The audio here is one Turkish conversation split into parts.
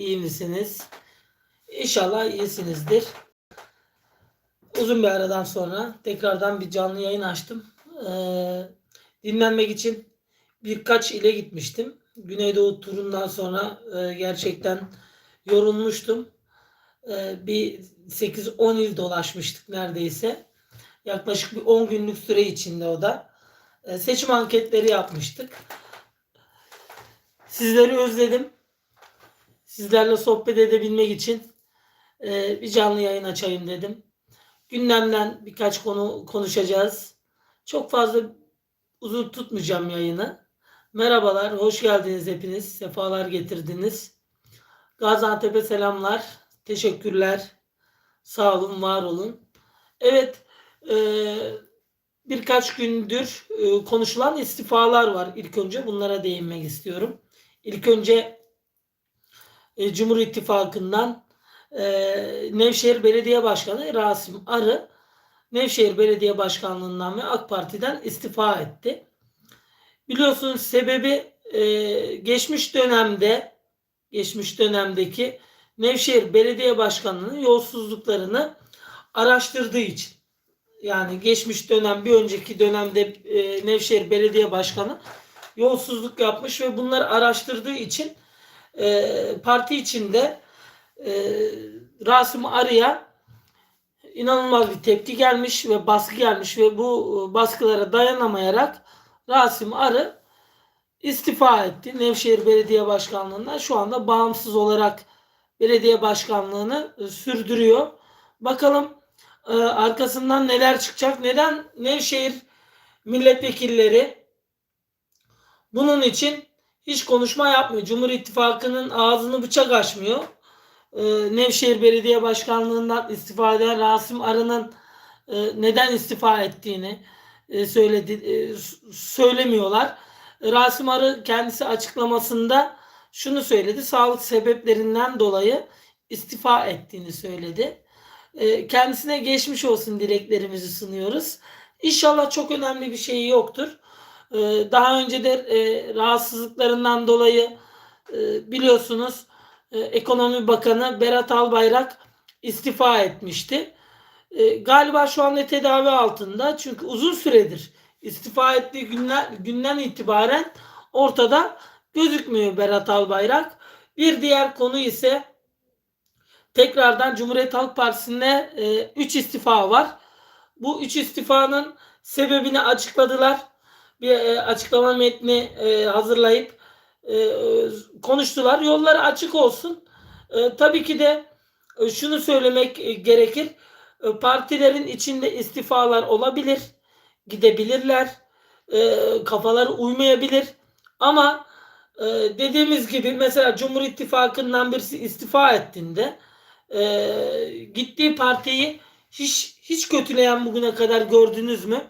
İyi misiniz? İnşallah iyisinizdir. Uzun bir aradan sonra tekrardan bir canlı yayın açtım. Ee, dinlenmek için birkaç ile gitmiştim. Güneydoğu turundan sonra e, gerçekten yorulmuştum. Ee, bir 8-10 il dolaşmıştık neredeyse. Yaklaşık bir 10 günlük süre içinde o da. Ee, seçim anketleri yapmıştık. Sizleri özledim. Sizlerle sohbet edebilmek için e, bir canlı yayın açayım dedim. Gündemden birkaç konu konuşacağız. Çok fazla uzun tutmayacağım yayını. Merhabalar, hoş geldiniz hepiniz. Sefalar getirdiniz. Gaziantep'e selamlar. Teşekkürler. Sağ olun, var olun. Evet, e, birkaç gündür e, konuşulan istifalar var. İlk önce bunlara değinmek istiyorum. İlk önce e, Cumhur İttifakı'ndan e, Nevşehir Belediye Başkanı Rasim Arı Nevşehir Belediye Başkanlığından ve AK Parti'den istifa etti. Biliyorsunuz sebebi e, geçmiş dönemde geçmiş dönemdeki Nevşehir Belediye Başkanlığı'nın yolsuzluklarını araştırdığı için. Yani geçmiş dönem bir önceki dönemde e, Nevşehir Belediye Başkanı yolsuzluk yapmış ve bunları araştırdığı için e, parti içinde e, Rasim Arı'ya inanılmaz bir tepki gelmiş ve baskı gelmiş ve bu e, baskılara dayanamayarak Rasim Arı istifa etti. Nevşehir Belediye Başkanlığı'ndan şu anda bağımsız olarak belediye başkanlığını e, sürdürüyor. Bakalım e, arkasından neler çıkacak? Neden Nevşehir milletvekilleri bunun için hiç konuşma yapmıyor. Cumhur İttifakı'nın ağzını bıçak açmıyor. Ee, Nevşehir Belediye Başkanlığı'ndan istifa eden Rasim Arı'nın e, neden istifa ettiğini e, söyledi e, söylemiyorlar. Rasim Arı kendisi açıklamasında şunu söyledi. Sağlık sebeplerinden dolayı istifa ettiğini söyledi. Kendisine geçmiş olsun dileklerimizi sunuyoruz. İnşallah çok önemli bir şey yoktur. Ee, Daha önce de e, rahatsızlıklarından dolayı e, biliyorsunuz e, Ekonomi Bakanı Berat Albayrak istifa etmişti. E, Galiba şu anda tedavi altında çünkü uzun süredir istifa ettiği günler, günden itibaren ortada gözükmüyor Berat Albayrak. Bir diğer konu ise tekrardan Cumhuriyet Halk Partisi'nde 3 istifa var. Bu 3 istifanın sebebini açıkladılar bir e, açıklama metni e, hazırlayıp e, e, konuştular. Yolları açık olsun. Tabii ki de şunu söylemek gerekir. Partilerin içinde istifalar olabilir. Gidebilirler. E, kafaları uymayabilir. Ama dediğimiz gibi mesela Cumhur İttifakı'ndan birisi istifa ettiğinde e, gittiği partiyi hiç hiç kötüleyen bugüne kadar gördünüz mü?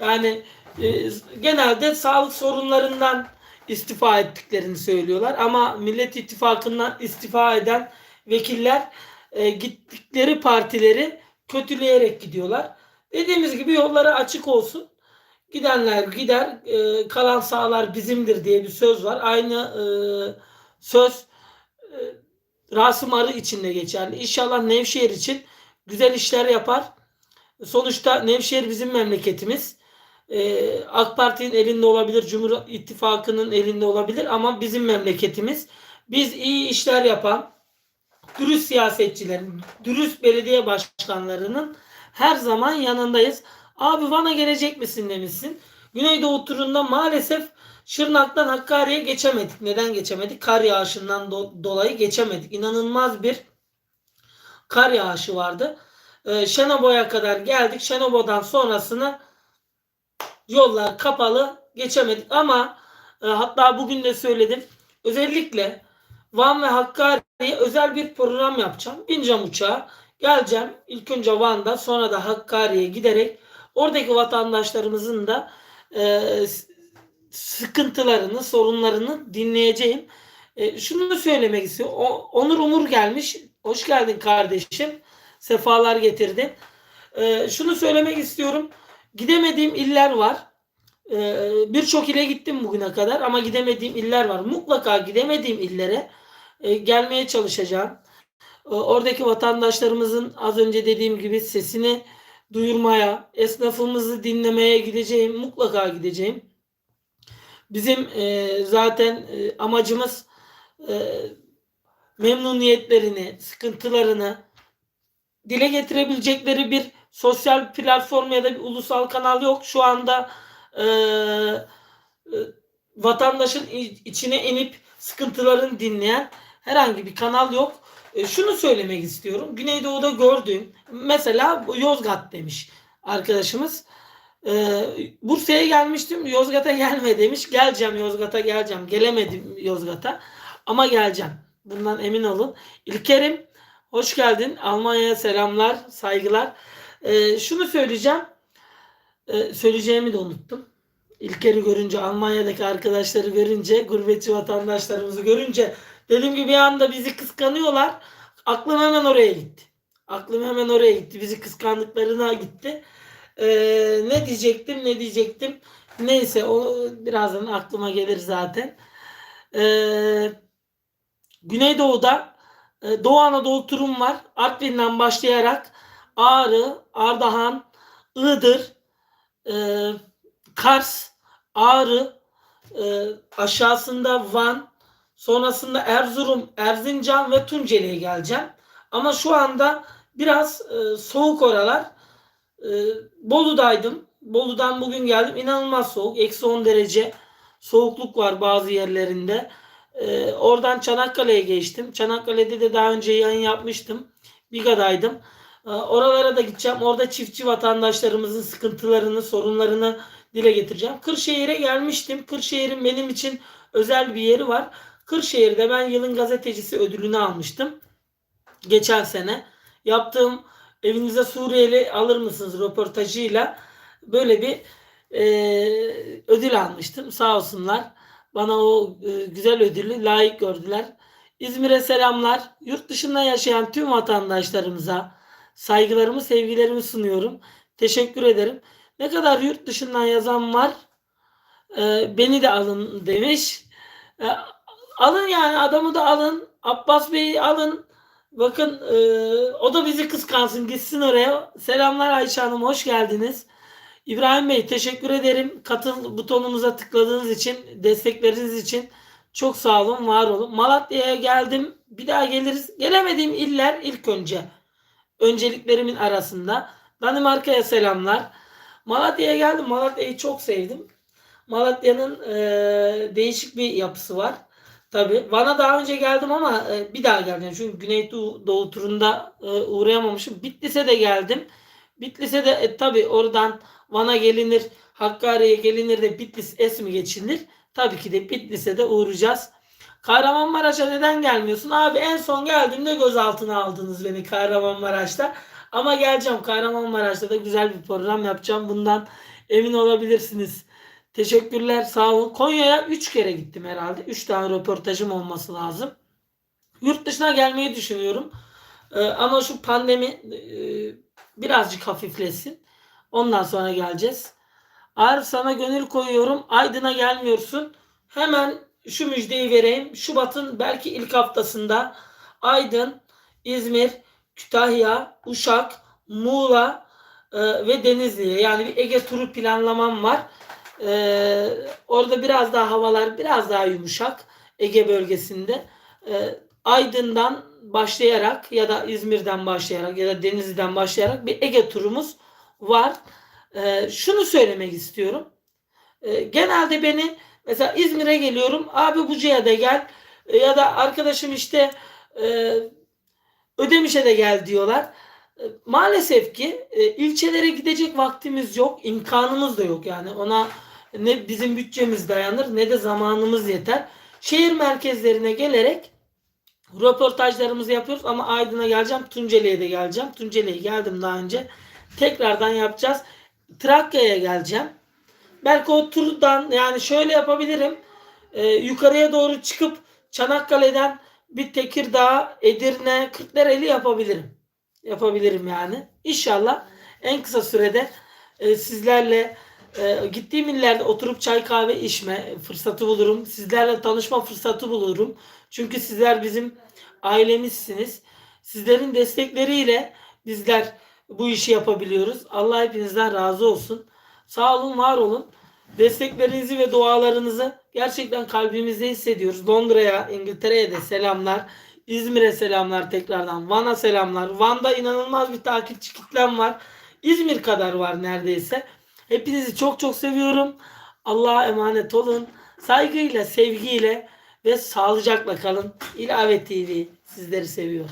Yani e, genelde sağlık sorunlarından istifa ettiklerini söylüyorlar. Ama Millet İttifakı'ndan istifa eden vekiller e, gittikleri partileri kötüleyerek gidiyorlar. Dediğimiz gibi yolları açık olsun. Gidenler gider, e, kalan sağlar bizimdir diye bir söz var. Aynı söz e, Rasım Arı için de geçerli. İnşallah Nevşehir için güzel işler yapar. Sonuçta Nevşehir bizim memleketimiz. Ee, AK Parti'nin elinde olabilir, Cumhur İttifakı'nın elinde olabilir ama bizim memleketimiz. Biz iyi işler yapan, dürüst siyasetçilerin, dürüst belediye başkanlarının her zaman yanındayız. Abi Van'a gelecek misin demişsin. Güneydoğu turunda maalesef Şırnak'tan Hakkari'ye geçemedik. Neden geçemedik? Kar yağışından do- dolayı geçemedik. İnanılmaz bir kar yağışı vardı. Ee, Şenobo'ya kadar geldik. Şenobo'dan sonrasını yollar kapalı geçemedik ama e, hatta bugün de söyledim özellikle Van ve Hakkari'ye özel bir program yapacağım. Bineceğim uçağa geleceğim ilk önce Van'da sonra da Hakkari'ye giderek oradaki vatandaşlarımızın da e, sıkıntılarını sorunlarını dinleyeceğim. E, şunu söylemek istiyorum. O, Onur Umur gelmiş. Hoş geldin kardeşim. Sefalar getirdin. E, şunu söylemek istiyorum. Gidemediğim iller var. Ee, Birçok ile gittim bugüne kadar ama gidemediğim iller var. Mutlaka gidemediğim illere e, gelmeye çalışacağım. E, Oradaki vatandaşlarımızın az önce dediğim gibi sesini duyurmaya, esnafımızı dinlemeye gideceğim. Mutlaka gideceğim. Bizim e, zaten e, amacımız memnuniyetlerini, sıkıntılarını dile getirebilecekleri bir sosyal platform ya da bir ulusal kanal yok. Şu anda e, e, vatandaşın içine inip sıkıntılarını dinleyen herhangi bir kanal yok. E, şunu söylemek istiyorum. Güneydoğu'da gördüğüm mesela Yozgat demiş arkadaşımız. E, Bursa'ya gelmiştim. Yozgat'a gelme demiş. Geleceğim Yozgat'a geleceğim. Gelemedim Yozgat'a ama geleceğim. Bundan emin olun. İlkerim hoş geldin. Almanya'ya selamlar, saygılar. E, şunu söyleyeceğim. E, söyleyeceğimi de unuttum. İlker'i görünce, Almanya'daki arkadaşları görünce, gurbetçi vatandaşlarımızı görünce dediğim gibi bir anda bizi kıskanıyorlar. Aklım hemen oraya gitti. Aklım hemen oraya gitti. Bizi kıskandıklarına gitti. Ee, ne diyecektim, ne diyecektim. Neyse o birazdan aklıma gelir zaten. Ee, Güneydoğu'da Doğu Anadolu turum var. Artvin'den başlayarak Ağrı, Ardahan, Iğdır, e, Kars, Ağrı, e, aşağısında Van, sonrasında Erzurum, Erzincan ve Tunceli'ye geleceğim. Ama şu anda biraz e, soğuk oralar. E, Bolu'daydım. Bolu'dan bugün geldim. İnanılmaz soğuk. Eksi 10 derece soğukluk var bazı yerlerinde. E, oradan Çanakkale'ye geçtim. Çanakkale'de de daha önce yayın yapmıştım. Biga'daydım. E, oralara da gideceğim. Orada çiftçi vatandaşlarımızın sıkıntılarını, sorunlarını dile getireceğim. Kırşehir'e gelmiştim. Kırşehir'in benim için özel bir yeri var. Kırşehir'de ben yılın gazetecisi ödülünü almıştım. Geçen sene. Yaptığım evinize Suriyeli alır mısınız röportajıyla böyle bir e, ödül almıştım. Sağ olsunlar. Bana o e, güzel ödülü layık gördüler. İzmir'e selamlar. Yurt dışında yaşayan tüm vatandaşlarımıza saygılarımı, sevgilerimi sunuyorum. Teşekkür ederim. Ne kadar yurt dışından yazan var. Ee, beni de alın demiş. Ee, alın yani adamı da alın. Abbas Bey'i alın. Bakın e, o da bizi kıskansın gitsin oraya. Selamlar Ayşe Hanım hoş geldiniz. İbrahim Bey teşekkür ederim. Katıl butonumuza tıkladığınız için, destekleriniz için çok sağ olun, var olun. Malatya'ya geldim. Bir daha geliriz. Gelemediğim iller ilk önce. Önceliklerimin arasında. Danimarka'ya selamlar. Malatya'ya geldim. Malatya'yı çok sevdim. Malatya'nın e, değişik bir yapısı var. Tabii. Van'a daha önce geldim ama e, bir daha geldim. Çünkü Güneydoğu Doğu turunda e, uğrayamamışım. Bitlis'e de geldim. Bitlis'e de e, tabii oradan Van'a gelinir, Hakkari'ye gelinir de Bitlis es mi geçilir? Tabii ki de Bitlis'e de uğrayacağız. Kahramanmaraş'a neden gelmiyorsun? Abi en son geldiğimde gözaltına aldınız beni Kahramanmaraş'ta. Ama geleceğim Kahramanmaraş'ta da güzel bir program yapacağım. Bundan emin olabilirsiniz. Teşekkürler sağ olun. Konya'ya 3 kere gittim herhalde. 3 tane röportajım olması lazım. Yurt dışına gelmeyi düşünüyorum. Ee, ama şu pandemi e, birazcık hafiflesin. Ondan sonra geleceğiz. Arif sana gönül koyuyorum. Aydın'a gelmiyorsun. Hemen şu müjdeyi vereyim. Şubat'ın belki ilk haftasında Aydın, İzmir, Kütahya, Uşak, Muğla e, ve Denizli'ye yani bir Ege turu planlamam var. E, orada biraz daha havalar biraz daha yumuşak Ege bölgesinde. E, Aydın'dan başlayarak ya da İzmir'den başlayarak ya da Denizli'den başlayarak bir Ege turumuz var. E, şunu söylemek istiyorum. E, genelde beni mesela İzmir'e geliyorum. Abi Buca'ya da gel. E, ya da arkadaşım işte e, Ödemiş'e de gel diyorlar. E, Maalesef ki e, ilçelere gidecek vaktimiz yok, imkanımız da yok yani ona ne bizim bütçemiz dayanır ne de zamanımız yeter. Şehir merkezlerine gelerek röportajlarımızı yapıyoruz ama Aydın'a geleceğim, Tunceli'ye de geleceğim. Tunceli'ye geldim daha önce. Tekrardan yapacağız. Trakya'ya geleceğim. Belki o turdan yani şöyle yapabilirim. Ee, yukarıya doğru çıkıp Çanakkale'den bir Tekirdağ, Edirne, Kırklareli yapabilirim. Yapabilirim yani. İnşallah en kısa sürede e, sizlerle e, gittiğim illerde oturup çay kahve içme fırsatı bulurum. Sizlerle tanışma fırsatı bulurum. Çünkü sizler bizim ailemizsiniz. Sizlerin destekleriyle bizler bu işi yapabiliyoruz. Allah hepinizden razı olsun. Sağ olun, var olun. Desteklerinizi ve dualarınızı gerçekten kalbimizde hissediyoruz. Londra'ya, İngiltere'ye de selamlar. İzmir'e selamlar tekrardan. Van'a selamlar. Van'da inanılmaz bir takipçi kitlem var. İzmir kadar var neredeyse. Hepinizi çok çok seviyorum. Allah'a emanet olun. Saygıyla, sevgiyle ve sağlıcakla kalın. İlave TV sizleri seviyor.